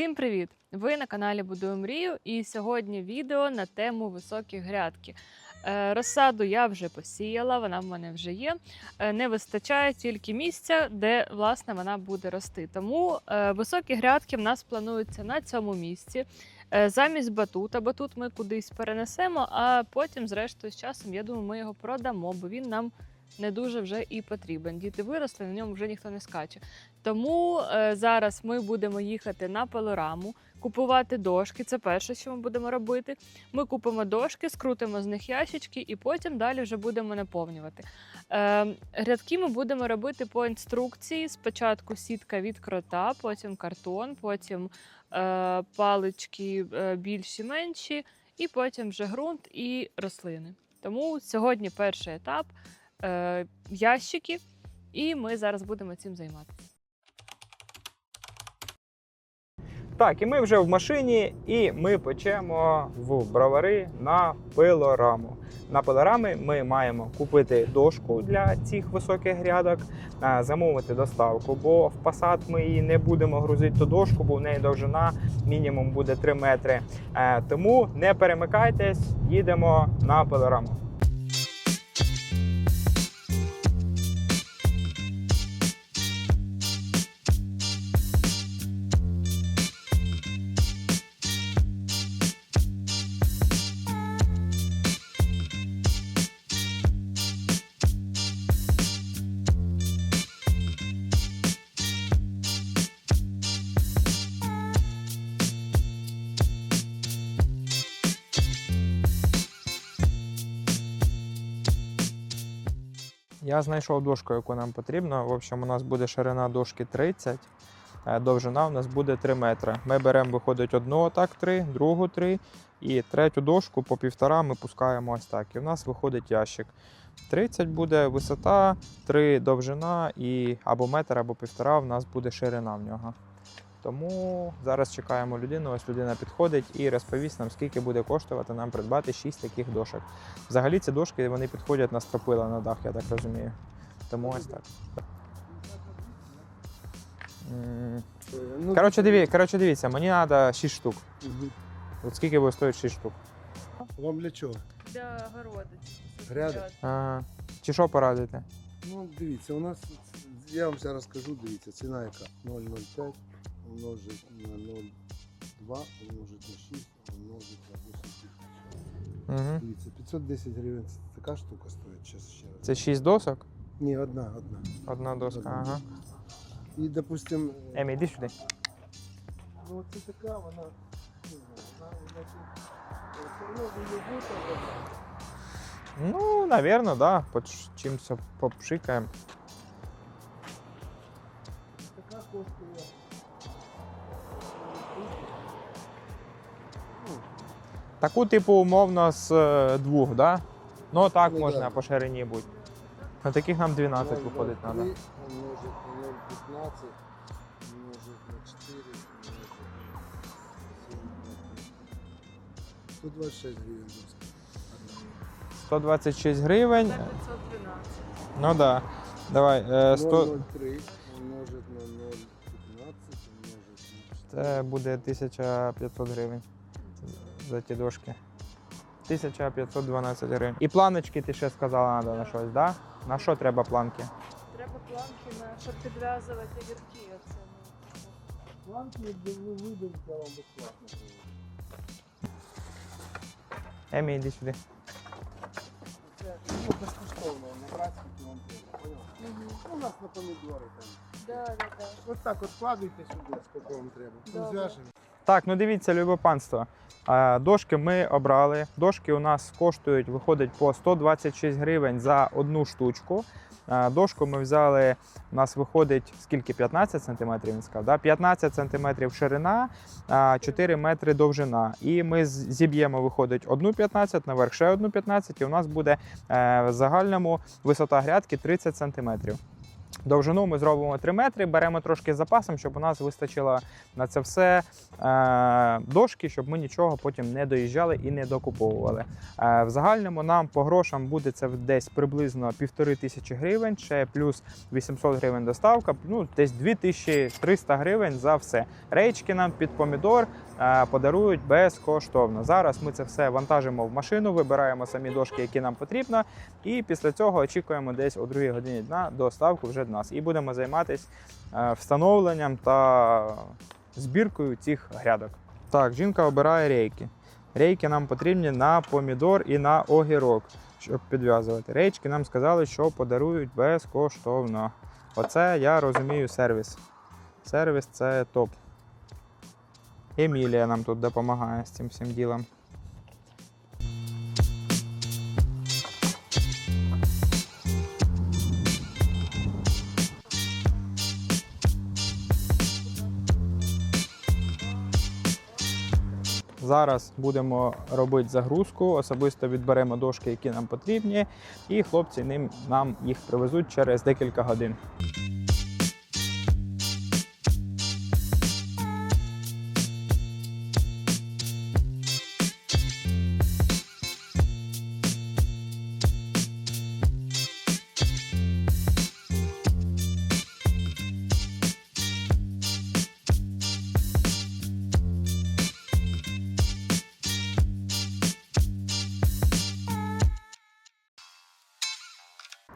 Всім привіт! Ви на каналі Будую мрію, і сьогодні відео на тему високі грядки. Е, Розсаду я вже посіяла, вона в мене вже є. Е, Не вистачає тільки місця, де власне вона буде рости. Тому е, високі грядки в нас плануються на цьому місці. Замість батута, батут ми кудись перенесемо, а потім, зрештою, з часом, я думаю, ми його продамо, бо він нам не дуже вже і потрібен. Діти виросли, на ньому вже ніхто не скаче. Тому е, зараз ми будемо їхати на пилораму, купувати дошки. Це перше, що ми будемо робити. Ми купимо дошки, скрутимо з них ящички і потім далі вже будемо наповнювати. Е, рядки ми будемо робити по інструкції. Спочатку сітка від крота, потім картон, потім е, палички більші, менші, і потім вже ґрунт і рослини. Тому сьогодні перший етап ящики, і ми зараз будемо цим займатися. Так, і ми вже в машині, і ми печемо в бровари на пилораму. На пилорами ми маємо купити дошку для цих високих грядок, е, замовити доставку, бо в Passat ми її не будемо грузити ту дошку, бо в неї довжина мінімум буде 3 метри. Е, Тому не перемикайтесь, їдемо на пилораму. Я знайшов дошку, яку нам потрібно. В общем, у нас буде ширина дошки 30, е, довжина у нас буде 3 метри. Ми беремо, виходить, одну отак 3, другу 3, і третю дошку по півтора ми пускаємо ось так. І в нас виходить ящик. 30 буде висота, 3 довжина і або метр, або півтора в нас буде ширина в нього. Тому зараз чекаємо людину. Ось людина підходить і розповість нам, скільки буде коштувати нам придбати 6 таких дошок. Взагалі ці дошки вони підходять на стропила на дах, я так розумію. Тому ось так. Ну, Коротше, диві, коротше, дивіться, мені треба 6 штук. От скільки буде стоїть 6 штук? Вам для чого? Для городи. Ага. Чи що порадите? Ну, дивіться, у нас, я вам зараз розкажу, дивіться, ціна яка 0,05 умножить на 0,2 умножить на 6 умножить на 8 тисяч. Угу. Дивіться, 510 гривень це така штука стоїть, зараз ще раз. Це 6 досок? Ні, одна, одна. Одна доска. Одна. Ага. І, допустим, Емі, іди сюди. ну це така, вона, не знаю, вона, значить, все одно її витягнути. Ну, наверное, да. Под чимось попшикаємо. Така коштує. Таку, типу, умовно, з е, двох, да? Ну, так Ну, можна да. по ширині бути. На таких нам 12 виходить 0,03 треба. умножить на 0,15 умножить на 4 умножить на 7 126 гривень. доска. 126 гривень. 512. Ну так. Да. Давай, е, 100... 0,03 умножить на 0,15 умножить на 4. це буде 1500 гривень за ті дошки. 1512 гривень. І планочки ти ще сказала, треба на щось, да? На що треба планки? Треба планки, на, щоб підв'язувати гірки. Оце. Планки ви видавите вам безплатно. Емі, іди сюди. Це ну, безкоштовно вам треба. Понял? Ну, У нас на помідори там. Да, да, да. Ось так от вкладуйте сюди, скільки вам треба. Зв'яжемо. Так, ну дивіться, любе панство. Е, Дошки ми обрали. Дошки у нас коштують, виходить по 126 гривень за одну штучку. Е, Дошку ми взяли, у нас виходить скільки? 15 см, він сказав, да? 15 см ширина, 4 метри довжина. І ми зіб'ємо, виходить, одну 15, наверх ще одну 15, і у нас буде е, в загальному висота грядки 30 см. Довжину ми зробимо 3 метри, беремо трошки з запасом, щоб у нас вистачило на це все е, дошки, щоб ми нічого потім не доїжджали і не докуповували. Е, в загальному нам по грошам буде це десь приблизно півтори тисячі гривень, ще плюс 800 гривень доставка, ну десь 2300 гривень за все. Речки нам під помідор подарують безкоштовно. Зараз ми це все вантажимо в машину, вибираємо самі дошки, які нам потрібно, і після цього очікуємо десь о 2 годині дня доставку вже до нас. І будемо займатися е, встановленням та збіркою цих грядок. Так, жінка обирає рейки. Рейки нам потрібні на помідор і на огірок, щоб підв'язувати. Рейчки нам сказали, що подарують безкоштовно. Оце я розумію сервіс. Сервіс це топ. Емілія нам тут допомагає з цим всім ділом. Зараз будемо робити загрузку, особисто відберемо дошки, які нам потрібні, і хлопці ним нам їх привезуть через декілька годин.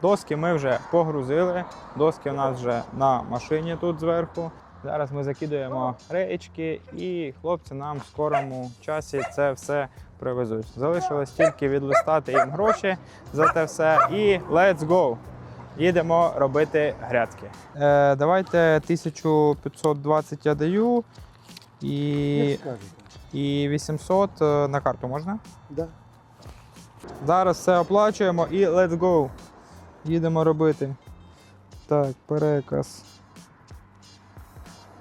Доски ми вже погрузили. Доски у нас вже на машині тут зверху. Зараз ми закидуємо реєчки, і хлопці нам в скорому часі це все привезуть. Залишилось тільки відлистати їм гроші за те все. І let's go! Їдемо робити грядки. Е, давайте 1520 я даю і, і 800 е, на карту можна? Да. Зараз все оплачуємо і let's go. Їдемо робити. Так, переказ.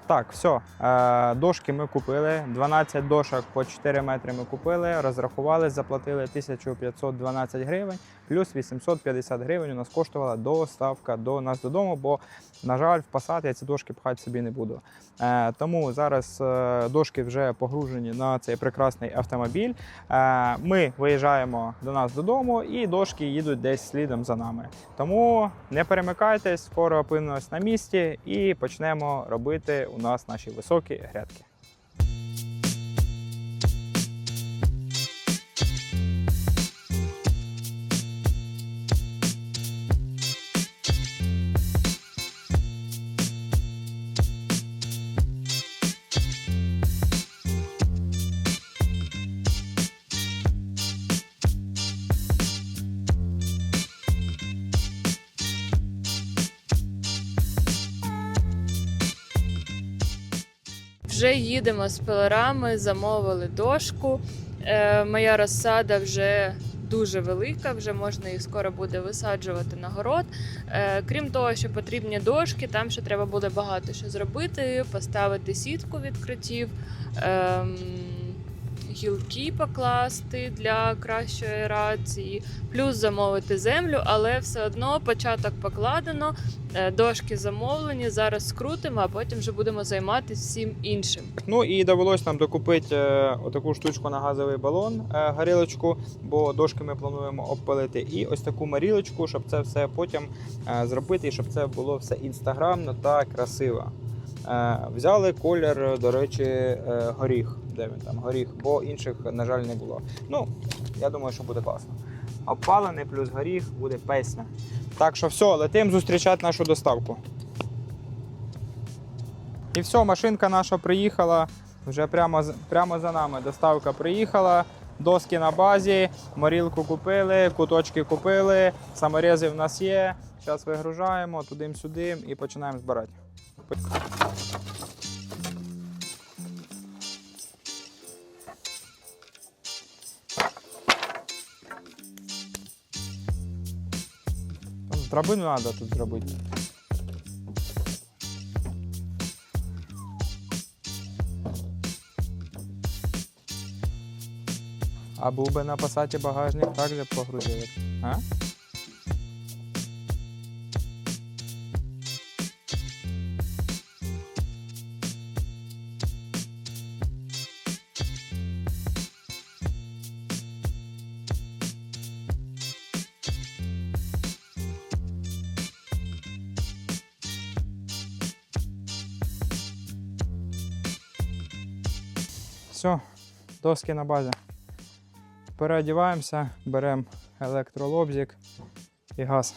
Так, все. Е, дошки ми купили. 12 дошок по 4 метри ми купили, розрахували, заплатили 1512 гривень, плюс 850 гривень у нас коштувала доставка до нас додому, бо, на жаль, в Passat я ці дошки пхати собі не буду. Е, тому зараз е, дошки вже погружені на цей прекрасний автомобіль. Е, Ми виїжджаємо до нас додому, і дошки їдуть десь слідом за нами. Тому не перемикайтесь, скоро опинимось на місці і почнемо робити у нас наші високі грядки. Вже їдемо з пилорами, замовили дошку. Е, моя розсада вже дуже велика, вже можна їх скоро буде висаджувати на город. Е, крім того, що потрібні дошки, там ще треба буде багато що зробити, поставити сітку відкриттів. ем, Гілки покласти для кращої аерації, плюс замовити землю, але все одно початок покладено, е, дошки замовлені. Зараз скрутимо, а потім вже будемо займатися всім іншим. Ну і довелось нам докупити е, отаку штучку на газовий балон, е, горілочку, бо дошки ми плануємо обпалити. І ось таку марілочку, щоб це все потім зробити, і щоб це було все інстаграмно та красиво. Е, Взяли колір, до речі, е, горіх. Де він там? Горіх, бо інших, на жаль, не було. Ну, я думаю, що буде класно. Обпалений плюс горіх буде песня. Так що все, летим зустрічати нашу доставку. І все, машинка наша приїхала. Вже прямо, прямо за нами доставка приїхала. Доски на базі, морілку купили, куточки купили, саморези в нас є. Зараз вигружаємо туди-сюди і починаємо збирати. Драбину треба тут зробити. А був би на пасаті багажник так же погрузили. А? Доски на базі. Переодіваємося, беремо електролобзик і газ.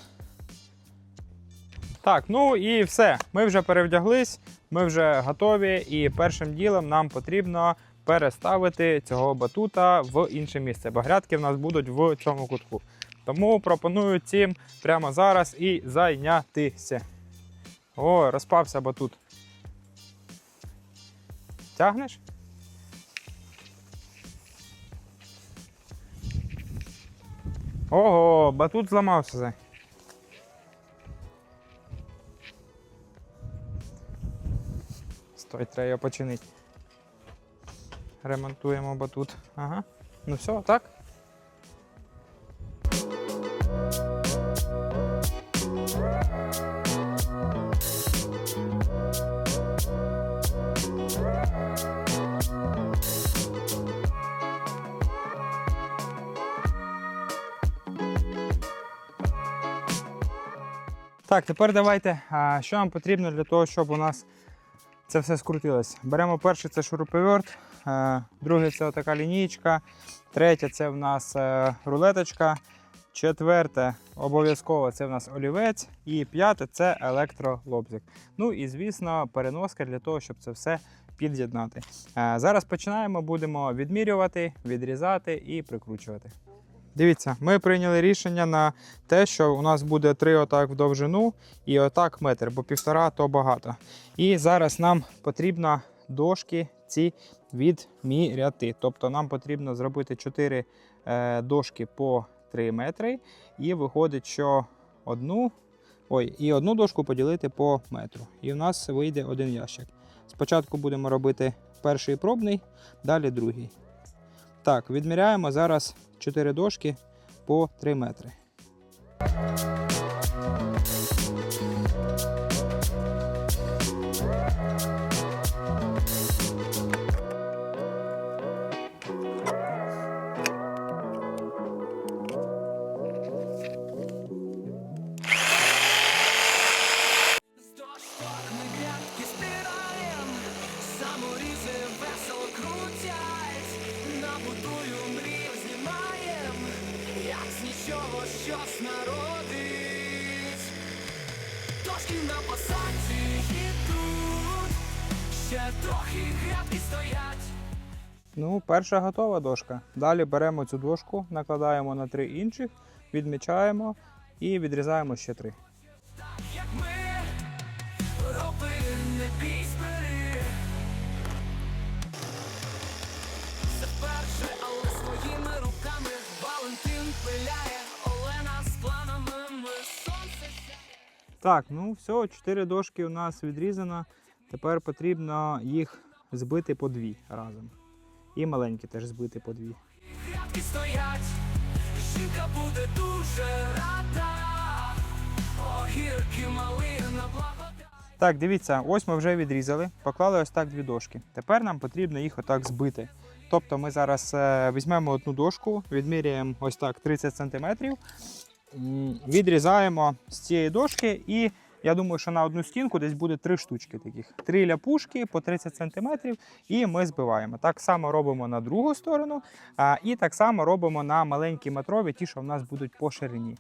Так, ну і все. Ми вже перевдяглись, ми вже готові, і першим ділом нам потрібно переставити цього батута в інше місце, бо грядки в нас будуть в цьому кутку. Тому пропоную цим прямо зараз і зайнятися. О, розпався батут. Тягнеш? Ого, батут зламався. Зай. Стой, треба його починити. Ремонтуємо батут. Ага. Ну все, так? Так, тепер давайте, що нам потрібно для того, щоб у нас це все скрутилось. Беремо перший це шуруповерт, другий це така лінійка, третє це в нас е, рулеточка, четверте обов'язково це в нас олівець, і п'яте це електролобзик. Ну і звісно, переноска для того, щоб це все під'єднати. Е, Зараз починаємо, будемо відмірювати, відрізати і прикручувати. Дивіться, ми прийняли рішення на те, що у нас буде три отак в довжину і отак метр, бо півтора то багато. І зараз нам потрібно дошки ці відміряти. Тобто нам потрібно зробити 4 е, дошки по 3 метри, і виходить, що одну, ой, і одну дошку поділити по метру. І у нас вийде один ящик. Спочатку будемо робити перший пробний, далі другий. Так, відміряємо зараз 4 дошки по 3 метри. Перша готова дошка. Далі беремо цю дошку, накладаємо на три інших, відмічаємо і відрізаємо ще три. Так ну все, чотири дошки у нас відрізано. Тепер потрібно їх збити по дві разом. І маленькі теж збити по дві. Грядки стоять Жінка буде дуже рада Огірки малина благодать Так, дивіться, ось ми вже відрізали, поклали ось так дві дошки. Тепер нам потрібно їх отак збити. Тобто ми зараз е, візьмемо одну дошку, відміряємо ось так 30 см, відрізаємо з цієї дошки, і я думаю, що на одну стінку десь буде три штучки таких. Три ляпушки по 30 см, і ми збиваємо. Так само робимо на другу сторону, і так само робимо на маленькі метрові, ті, що в нас будуть по ширині.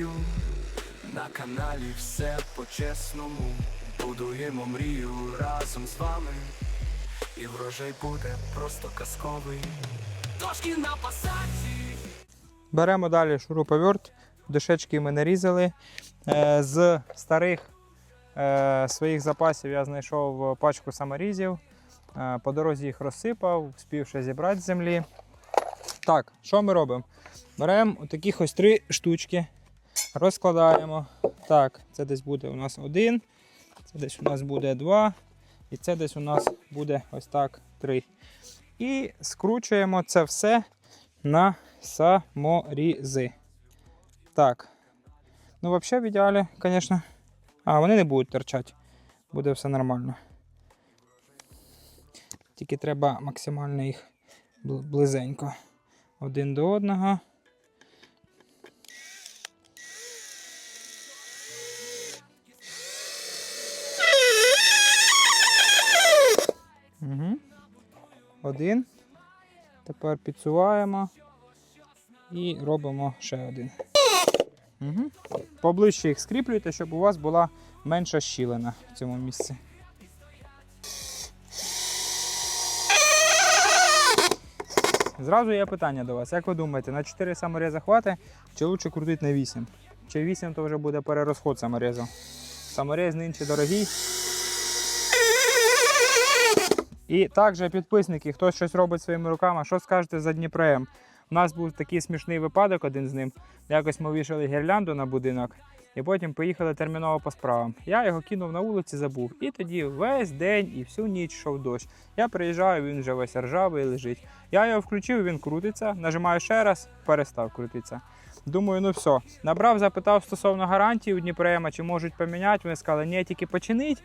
Любов'ю На каналі все по-чесному Будуємо мрію разом з вами І врожай буде просто казковий Дошки на пасаці Беремо далі шуруповерт. Дошечки ми нарізали. Е, З старих е, своїх запасів я знайшов пачку саморізів. Е, По дорозі їх розсипав, спів зібрати з землі. Так, що ми робимо? Беремо таких ось три штучки, розкладаємо. Так, це десь буде у нас один, це десь у нас буде два, і це десь у нас буде ось так три. І скручуємо це все на саморізи. Так. Ну, взагалі, в ідеалі, звісно. А, вони не будуть торчати. Буде все нормально. Тільки треба максимально їх бл- близенько один до одного. Один. Тепер підсуваємо і робимо ще один. Угу. Поближче їх скріплюйте, щоб у вас була менша щілина в цьому місці. Зразу є питання до вас. Як ви думаєте, на 4 саморези хватить, чи краще крутити на 8? Чи 8 то вже буде перерозход саморезу? Саморез нинче дорогий. І також підписники, хтось щось робить своїми руками, що скажете за Дніпром? У нас був такий смішний випадок один з ним. Якось ми вішали гірлянду на будинок і потім поїхали терміново по справам. Я його кинув на вулиці, забув. І тоді весь день і всю ніч йшов дощ. Я приїжджаю, він вже весь ржавий лежить. Я його включив, він крутиться, нажимаю ще раз, перестав крутитися. Думаю, ну все. Набрав, запитав стосовно гарантії у Дніпрема, чи можуть поміняти. Вони сказали, ні, тільки починить.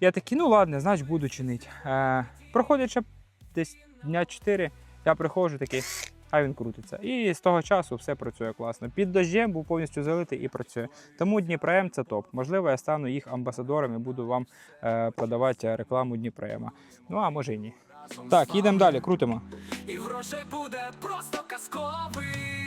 Я такий, ну ладно, значить буду чинити. Е, проходить десь дня 4, я приходжу такий, а він крутиться. І з того часу все працює класно. Під дощем був повністю залитий і працює. Тому Дніпром це топ. Можливо, я стану їх амбасадором і буду вам е, подавати рекламу Дніпрома. Ну а може і ні. Так, їдемо далі, крутимо. І грошей буде просто казковий.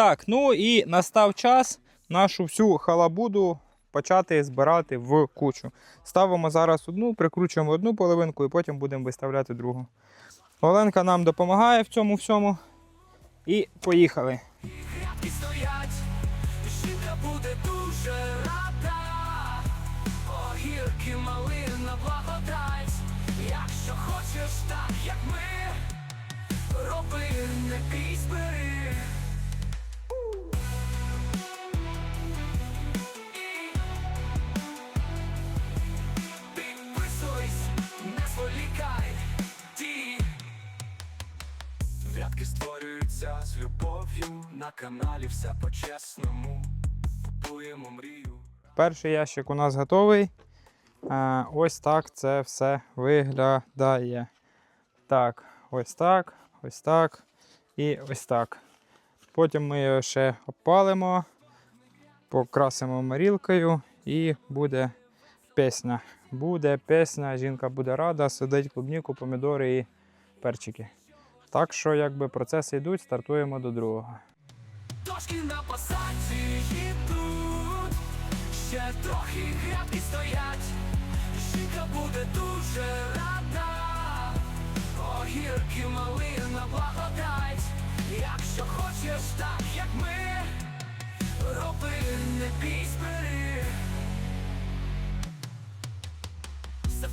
Так, ну і настав час нашу всю халабуду почати збирати в кучу. Ставимо зараз одну, прикручуємо одну половинку і потім будемо виставляти другу. Оленка нам допомагає в цьому всьому. І поїхали. Створюються з любов'ю на каналі все по-чесному. Купуємо мрію. Перший ящик у нас готовий. Е, Ось так це все виглядає. Так, ось так, ось так і ось так. Потім ми його ще опалимо, покрасимо марілкою і буде пісня. Буде пісня, жінка буде рада, сидить клубніку, помідори і перчики. Так що, якби процеси йдуть, стартуємо до другого. Дошки на посадці йдуть, ще трохи грядки стоять. Жінка буде дуже рада. Огірки малина благодать. Якщо хочеш так, як ми, роби не бійсь,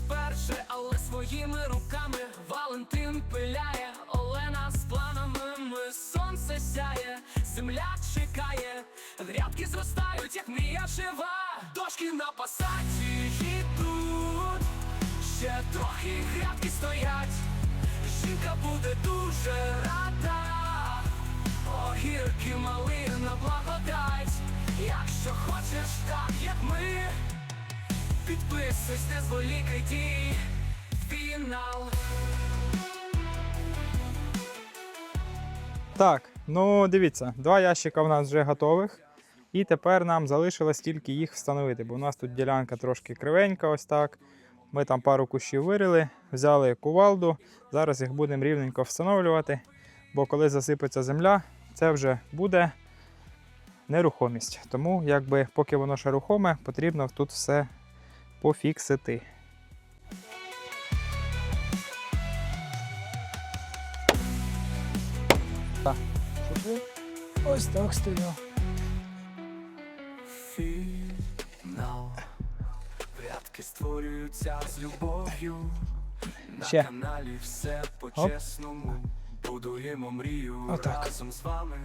вперше, але своїми руками Валентин пиляє, Олена з планами ми сонце сяє, земля чекає, грядки зростають, як мрія жива, дошки на посадці йдуть, ще трохи грядки стоять, жінка буде дуже рада, огірки малина благодать, якщо хочеш так, як ми. Підписуйся, не зволікай дій. Фінал. Так, ну дивіться, два ящика в нас вже готових. І тепер нам залишилось тільки їх встановити, бо у нас тут ділянка трошки кривенька, ось так. Ми там пару кущів вирили, взяли кувалду. Зараз їх будемо рівненько встановлювати, бо коли засипеться земля, це вже буде нерухомість. Тому, якби, поки воно ще рухоме, потрібно тут все пофіксити. Ось так стояв. Фінал. Грядки створюються з любов'ю. На Ще. каналі все по-чесному. Будуємо мрію Отак. разом з вами.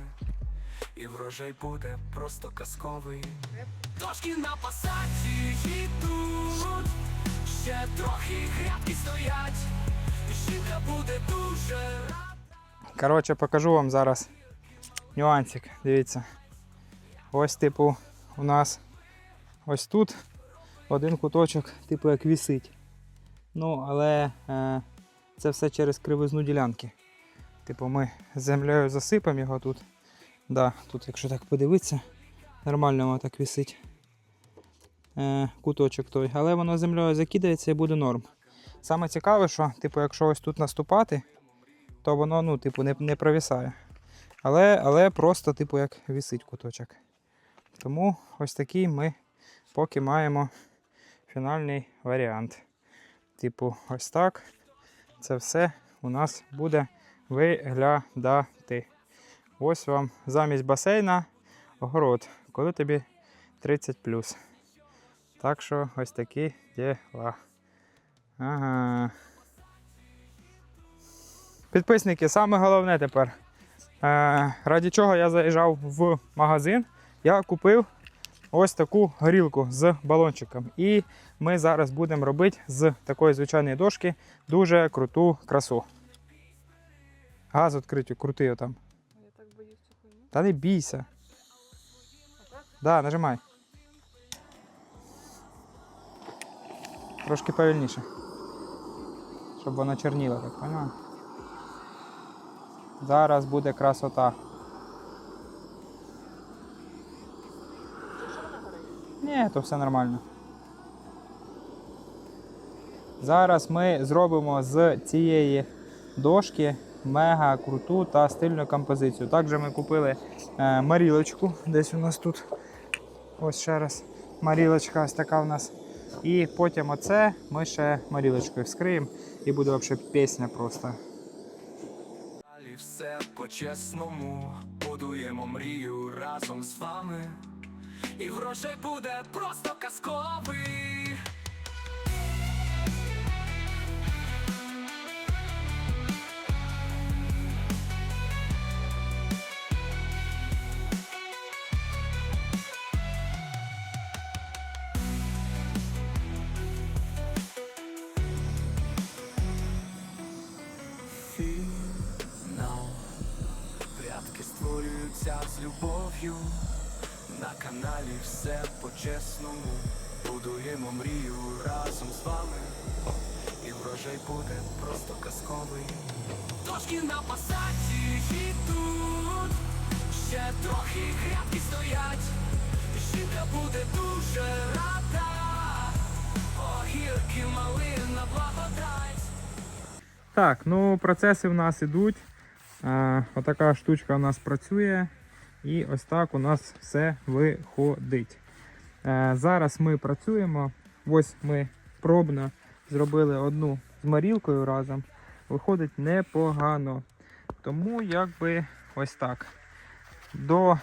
І врожай буде просто казковий. Дошки на пасаті йдуть, ще трохи грядки стоять. Жінка буде дуже. Коротше, покажу вам зараз нюансик. Дивіться. Ось, типу, у нас ось тут один куточок, типу, як вісить. Ну, але е, це все через кривизну ділянки. Типу, ми землею засипемо його тут. Да, тут, якщо так подивитися, нормально воно так вісить. Е, куточок той. Але воно землею закидається і буде норм. Саме цікаве, що, типу, якщо ось тут наступати, то воно, ну, типу, не, не провісає. Але, але просто, типу, як вісить куточок. Тому ось такий ми поки маємо фінальний варіант. Типу, ось так. Це все у нас буде виглядати. Ось вам замість басейна огород, коли тобі 30 Так що ось такі діла. Ага. Підписники, саме головне тепер. Е, раді чого я заїжджав в магазин, я купив ось таку горілку з балончиком. І ми зараз будемо робити з такої звичайної дошки дуже круту красу. Газ відкритий, крутий отам. Я так боюсь цю хуйню. Та не бійся. Да, нажимай. Трошки повільніше. Щоб вона чорніла, так поняла? Зараз буде красота. Ні, то все нормально. Зараз ми зробимо з цієї дошки мега круту та стильну композицію. Також ми купили е, марілочку, десь у нас тут. Ось ще раз. Марілочка ось така у нас. І потім оце ми ще марілочкою вскриємо і буде взагалі пісня просто. Далі все по-чесному. Будуємо мрію разом з вами. І врожай буде просто казковий. Так, ну процеси в нас ідуть. Отака штучка у нас працює. І ось так у нас все виходить. Е, зараз ми працюємо. Ось ми пробно зробили одну з марілкою разом. Виходить непогано. Тому якби ось так. До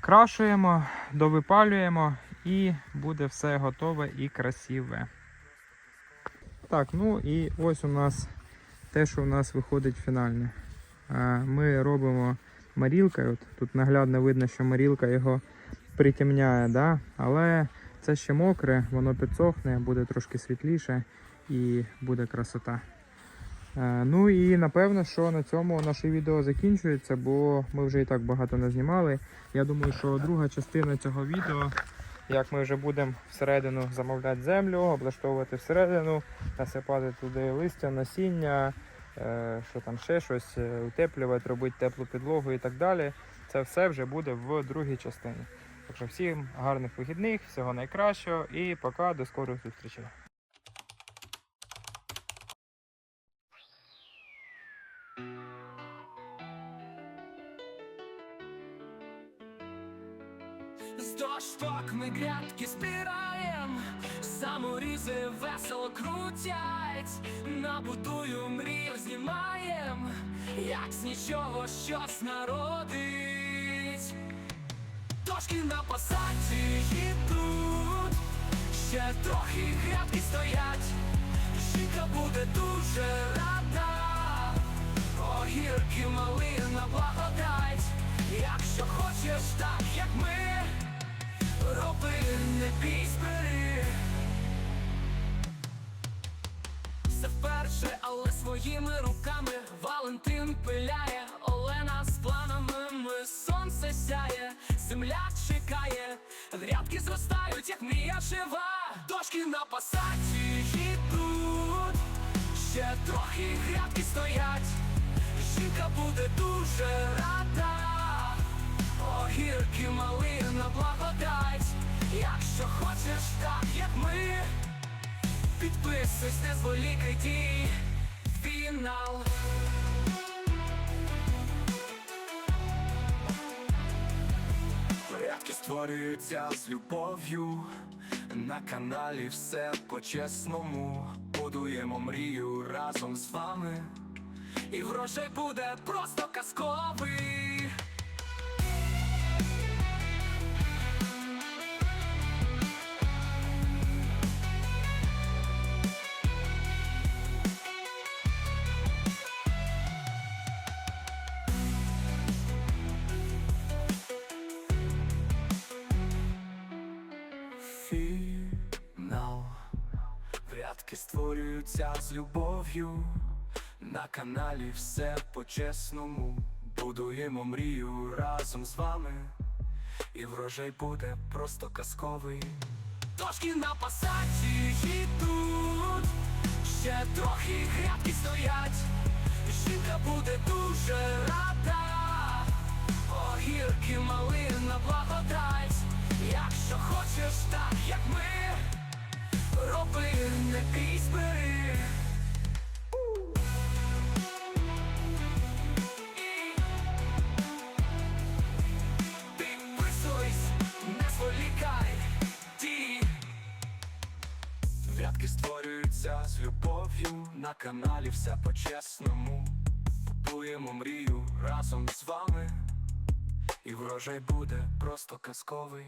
крашуємо, довипалюємо і буде все готове і красиве. Так, ну і ось у нас те, що у нас виходить фінальне. Ми робимо марілкою. От Тут наглядно видно, що марілка його притемняє, да? але це ще мокре, воно підсохне, буде трошки світліше і буде красота. Е, Ну і напевно, що на цьому наше відео закінчується, бо ми вже і так багато не знімали. Я думаю, що друга частина цього відео, як ми вже будемо всередину замовляти землю, облаштовувати всередину, насипати туди листя, насіння, е, що там ще щось, е, утеплювати, робити теплу підлогу і так далі. Це все вже буде в другій частині. Так що всім гарних вихідних, всього найкращого і пока, до скорих зустрічей. Крутять, набудую мрію знімаєм, як з нічого щось народить. Дошки на посадці йдуть, ще трохи грядки стоять. Жінка буде дуже рада. Огірки малина благодать. Якщо хочеш так, як ми, роби не бійсь, бери. Вперше, але своїми руками Валентин пиляє, Олена з планами ми сонце сяє, земля чекає, грядки зростають, як мрія жива, дошки на пасаті йдуть, ще трохи грядки стоять, жінка буде дуже рада, огірки малина благодать, якщо хочеш так, як ми. Підписуйся, зволікай дій Фінал. Порядки створюються з любов'ю. На каналі все по-чесному. Будуємо мрію разом з вами. І грошей буде просто казковий любов'ю На каналі все по-чесному. Будуємо мрію разом з вами. І врожай буде просто казковий. Дошки на пасаті йдуть. Ще трохи грядки стоять. Жінка буде дуже рада. Огірки малина благодать. Якщо хочеш так, як ми Роби не бійсь, бери створюються з любов'ю На каналі все по-чесному. Будуємо мрію разом з вами. І врожай буде просто казковий